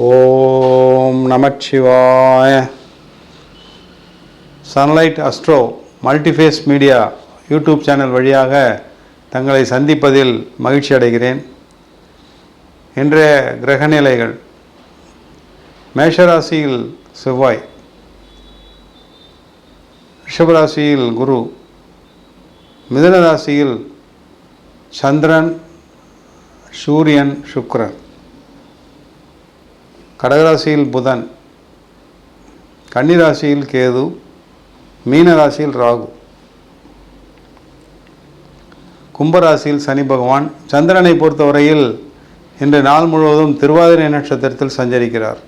ஓம் நமச்சிவாய. Sunlight Astro multiphase media YouTube channel வழியாக தங்களை சந்திப்பதில் மகிழ்ச்சி அடைகிறேன். இன்றைய கிரகநிலைகள் மேஷராசியில் செவ்வாய். ரிஷபராசியில் குரு. மிதுன ராசியில் சந்திரன் சூரியன் சுக்ரன் கடகராசியில் புதன் கன்னிராசியில் கேது மீனராசியில் ராகு கும்பராசியில் சனி பகவான். சந்திரனை பொறுத்தவரையில் இன்று நாள் முழுவதும் திருவாதிரை நட்சத்திரத்தில் சஞ்சரிக்கிறார்.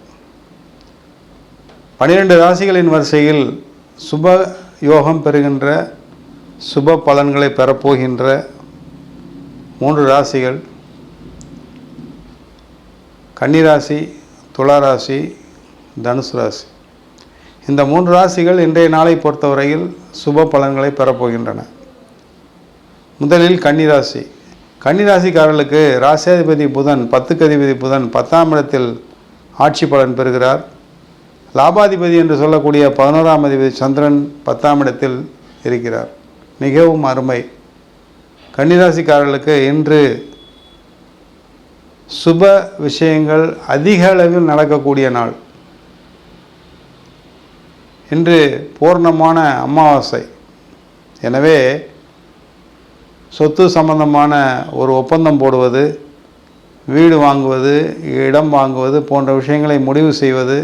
பனிரெண்டு ராசிகளின் வரிசையில் சுப யோகம் பெறுகின்ற சுப பலன்களை பெறப்போகின்ற மூன்று ராசிகள். கன்னிராசி துளாராசி தனுசு ராசி. இந்த மூன்று ராசிகள் இன்றைய நாளை பொறுத்தவரையில் சுப பலன்களை பெறப்போகின்றன. முதலில் கன்னிராசி கன்னிராசிக்காரர்களுக்கு ராசியாதிபதி புதன் பத்துக்கு அதிபதி புதன் பத்தாம் இடத்தில் ஆட்சி பலன் பெறுகிறார். லாபாதிபதி என்று சொல்லக்கூடிய பதினோராம் அதிபதி சந்திரன் பத்தாம் இடத்தில் இருக்கிறார். மிகவும் அருமை. கன்னிராசிக்காரர்களுக்கு இன்று சுப விஷயங்கள் அதிக அளவில் நடக்கக்கூடிய நாள். இன்று பூர்ணமான அமாவாசை. எனவே சொத்து சம்பந்தமான ஒரு ஒப்பந்தம் போடுவது வீடு வாங்குவது இடம் வாங்குவது போன்ற விஷயங்களை முடிவு செய்வது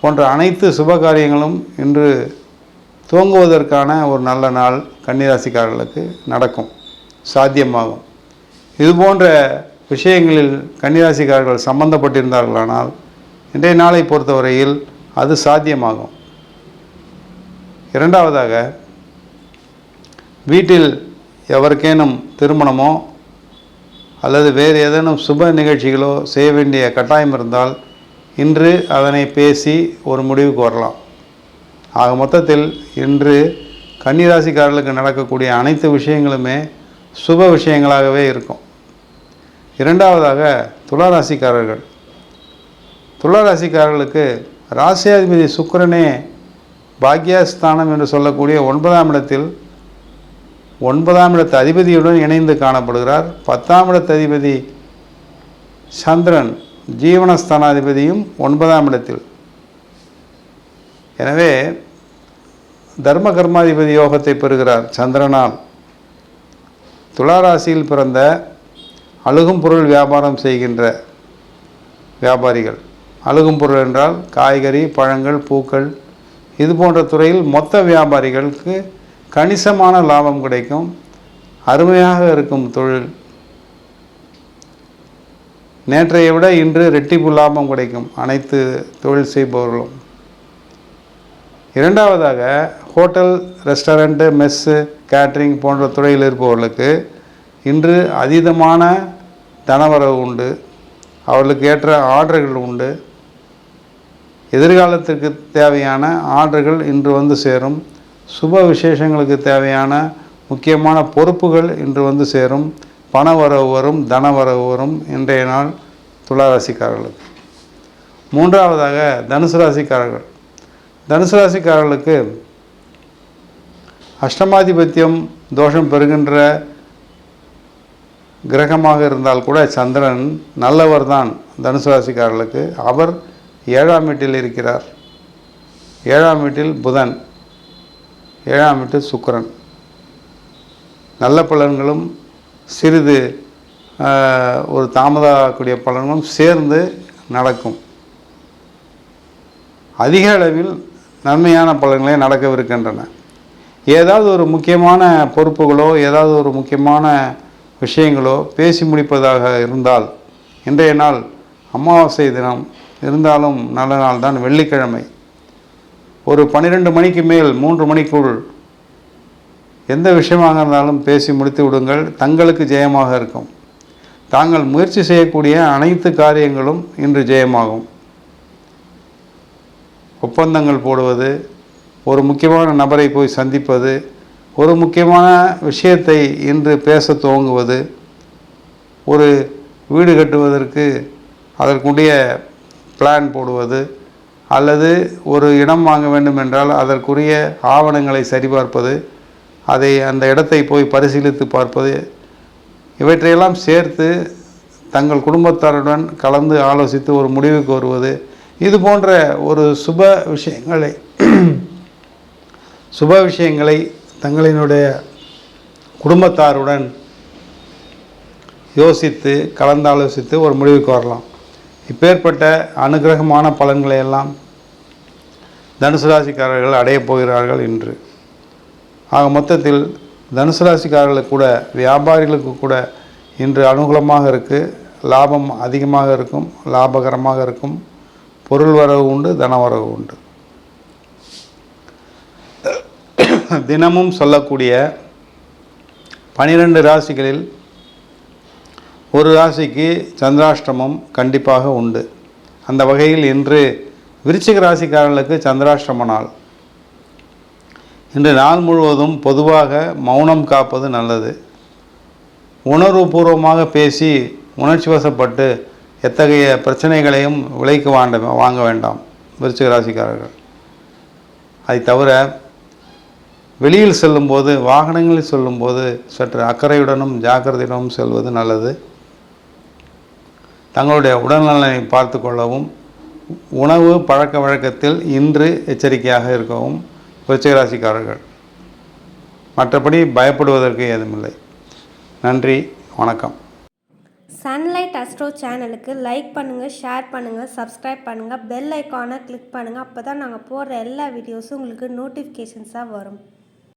போன்ற அனைத்து சுப காரியங்களும் இன்று துவங்குவதற்கான ஒரு நல்ல நாள் கன்னிராசிக்காரர்களுக்கு நடக்கும் சாத்தியமாகும். இது போன்ற விஷயங்களில் கன்னிராசிக்காரர்கள் சம்பந்தப்பட்டிருந்தார்களானால் இன்றைய நாளை பொறுத்தவரையில் அது சாத்தியமாகும். இரண்டாவதாக வீட்டில் எவருக்கேனும் திருமணமோ அல்லது வேறு ஏதேனும் சுப நிகழ்ச்சிகளோ செய்ய வேண்டிய கட்டாயம் இருந்தால் இன்று அதனை பேசி ஒரு முடிவுக்கு வரலாம். ஆக மொத்தத்தில் இன்று கன்னிராசிக்காரர்களுக்கு நடக்கக்கூடிய அனைத்து விஷயங்களுமே சுப விஷயங்களாகவே இருக்கும். இரண்டாவதாக துளாராசிக்காரர்கள். துளாராசிக்காரர்களுக்கு ராசியாதிபதி சுக்கரனே பாக்யஸ்தானம் என்று சொல்லக்கூடிய ஒன்பதாம் இடத்தில் ஒன்பதாம் இடத்து அதிபதியுடன் இணைந்து காணப்படுகிறார். பத்தாம் இடத்து அதிபதி சந்திரன் ஜீவனஸ்தானாதிபதியும் ஒன்பதாம் இடத்தில். எனவே தர்ம கர்மாதிபதி யோகத்தை பெறுகிறார் சந்திரனால். துளாராசியில் பிறந்த அழுகும் பொருள் வியாபாரம் செய்கின்ற வியாபாரிகள். அழுகும் பொருள் என்றால் காய்கறி பழங்கள் பூக்கள் இது போன்ற துறையில் மொத்த வியாபாரிகளுக்கு கணிசமான லாபம் கிடைக்கும். அருமையாக இருக்கும் தொழில். நேற்றைய விட இன்று ரெட்டிப்பு லாபம் கிடைக்கும் அனைத்து தொழில் செய்பவர்களும். இரண்டாவதாக ஹோட்டல் ரெஸ்டாரண்ட்டு மெஸ்ஸு கேட்ரிங் போன்ற துறையில் இருப்பவர்களுக்கு இன்று அதீதமான தனவரவு உண்டு. அவர்களுக்கு ஏற்ற ஆர்டர்கள் உண்டு. எதிர்காலத்திற்கு தேவையான ஆர்டர்கள் இன்று வந்து சேரும். சுப விசேஷங்களுக்கு தேவையான முக்கியமான பொறுப்புகள் இன்று வந்து சேரும். பண வரவு வரும் தன வரவு வரும் இன்றைய நாள் துளாராசிக்காரர்களுக்கு மூன்றாவதாக தனுசு ராசிக்காரர்கள். தனுசு ராசிக்காரர்களுக்கு அஷ்டமாதிபத்தியம் தோஷம் பெறுகின்ற கிரகமாக இருந்தால் கூட சந்திரன் நல்லவர் தான் தனுசு ராசிக்காரர்களுக்கு. அவர் ஏழாம் வீட்டில் இருக்கிறார். ஏழாம் வீட்டில் புதன். ஏழாம் வீட்டில் சுக்கரன். நல்ல பலன்களும் சிறிது ஒரு தாமதக்கூடிய பலன்களும் சேர்ந்து நடக்கும். அதிக அளவில் நன்மையான பலன்களே நடக்கவிருக்கின்றன. ஏதாவது ஒரு முக்கியமான பொறுப்புகளோ ஏதாவது ஒரு முக்கியமான விஷயங்களோ பேசி முடிப்பதாக இருந்தால் இன்றைய நாள் அமாவாசை தினம். இருந்தாலும் நல்ல நாள் தான் வெள்ளிக்கிழமை. ஒரு பன்னிரெண்டு மணிக்கு மேல் மூன்று மணிக்குள் எந்த விஷயமாக இருந்தாலும் பேசி முடித்து விடுங்கள். தங்களுக்கு ஜெயமாக இருக்கும். தாங்கள் முயற்சி செய்யக்கூடிய அனைத்து காரியங்களும் இன்று ஜெயமாகும். ஒப்பந்தங்கள் போடுவது ஒரு முக்கியமான நபரை போய் சந்திப்பது ஒரு முக்கியமான விஷயத்தை இன்று பேச துவங்குவது ஒரு வீடு கட்டுவதற்கு அதற்குடைய பிளான் போடுவது அல்லது ஒரு இடம் வாங்க வேண்டும் என்றால் அதற்குரிய ஆவணங்களை சரிபார்ப்பது அதை அந்த இடத்தை போய் பரிசீலித்து பார்ப்பது இவற்றையெல்லாம் சேர்த்து தங்கள் குடும்பத்தாருடன் கலந்து ஆலோசித்து ஒரு முடிவுக்கு வருவது இது போன்ற ஒரு சுப விஷயங்களை சுப விஷயங்களை தங்களினுடைய குடும்பத்தாருடன் யோசித்து கலந்தாலோசித்து ஒரு முடிவுக்கு வரலாம். இப்பேற்பட்ட அனுகிரகமான பலன்களை எல்லாம் தனுசு ராசிக்காரர்கள் அடையப் போகிறார்கள் இன்று. ஆக மொத்தத்தில் தனுசு ராசிக்காரர்களுக்கு கூட வியாபாரிகளுக்கு கூட இன்று அனுகூலமாக இருக்குது லாபம் அதிகமாக இருக்கும் லாபகரமாக இருக்கும். பொருள் வரவு உண்டு தனவரவு உண்டு. தினமும் சொல்லக்கூடிய பனிரெண்டு ராசிகளில் ஒரு ராசிக்கு சந்திராஷ்டமம் கண்டிப்பாக உண்டு. அந்த வகையில் இன்று விருச்சிக ராசிக்காரர்களுக்கு சந்திராஷ்டம நாள். இன்று நாள் முழுவதும் பொதுவாக மௌனம் காப்பது நல்லது. உணர்வுபூர்வமாக பேசி உணர்ச்சி வசப்பட்டு எத்தகைய பிரச்சனைகளையும் விலைக்கு வாண்ட வாங்க வேண்டாம் விருச்சிக ராசிக்காரர்கள். அதை தவிர வெளியில் செல்லும்போது வாகனங்களில் செல்லும்போது சற்று அக்கறையுடனும் ஜாக்கிரதையுடனும் செல்வது நல்லது. தங்களுடைய உடல்நலனை பார்த்து கொள்ளவும் உணவு பழக்க வழக்கத்தில் இன்று எச்சரிக்கையாக இருக்கவும் விருச்சிக ராசிக்காரர்கள் மற்றபடி பயப்படுவதற்கு ஏதுமில்லை. நன்றி வணக்கம். சன்லைட் அஸ்ட்ரோ சேனலுக்கு லைக் பண்ணுங்கள் ஷேர் பண்ணுங்கள் சப்ஸ்கிரைப் பண்ணுங்கள் பெல் ஐக்கானை கிளிக் பண்ணுங்கள் அப்போ தான் நாங்கள் போடுற எல்லா வீடியோஸும் உங்களுக்கு நோட்டிஃபிகேஷன்ஸாக வரும்.